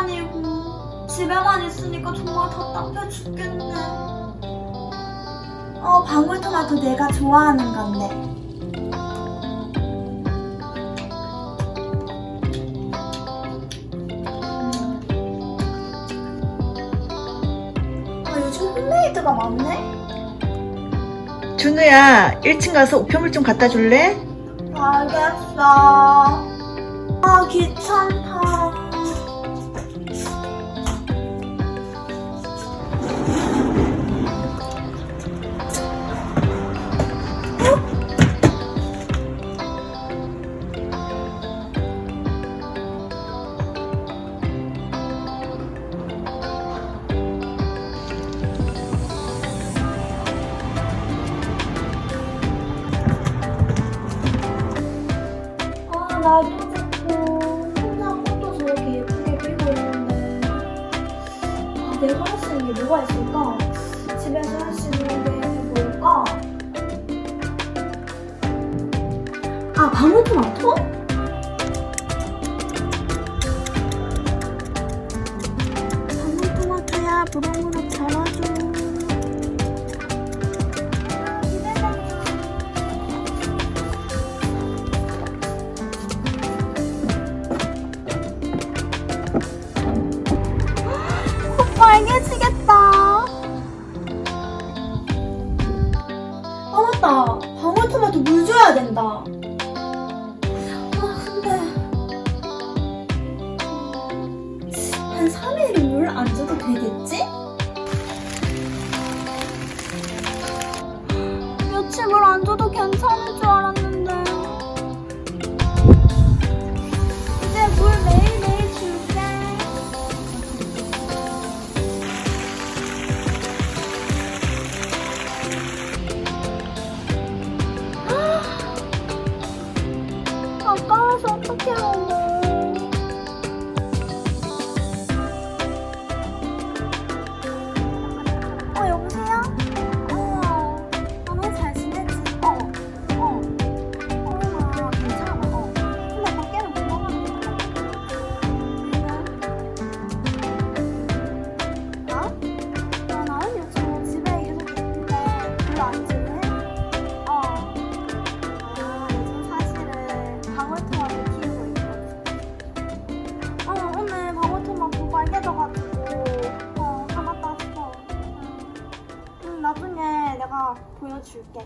다니고 집에만 있으니까 정말 답답해 죽겠네. 어, 방울토마토 내가 좋아하는 건데. 아, 요즘 홈메이드가 많네? 준우야, 1층 가서 우편물 좀 갖다 줄래? 알겠어. 아, 귀찮다. 날도 좋고, 혼자 꽃도 저렇게 예쁘게 피고 있는데. 아, 내가 할 수 있는 게 뭐가 있을까? 집에서 할 수 있는 게 뭘까? 아, 방울토마토? 방울토마토 물 줘야 된다. 아 근데 한 3일은 물 안 줘도 되겠지? 며칠 물 안 줘도 괜찮을 줄 아까 응, 나중에 내가 보여줄게.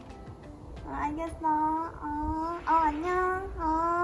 어, 알겠어. 어, 어, 안녕. 어.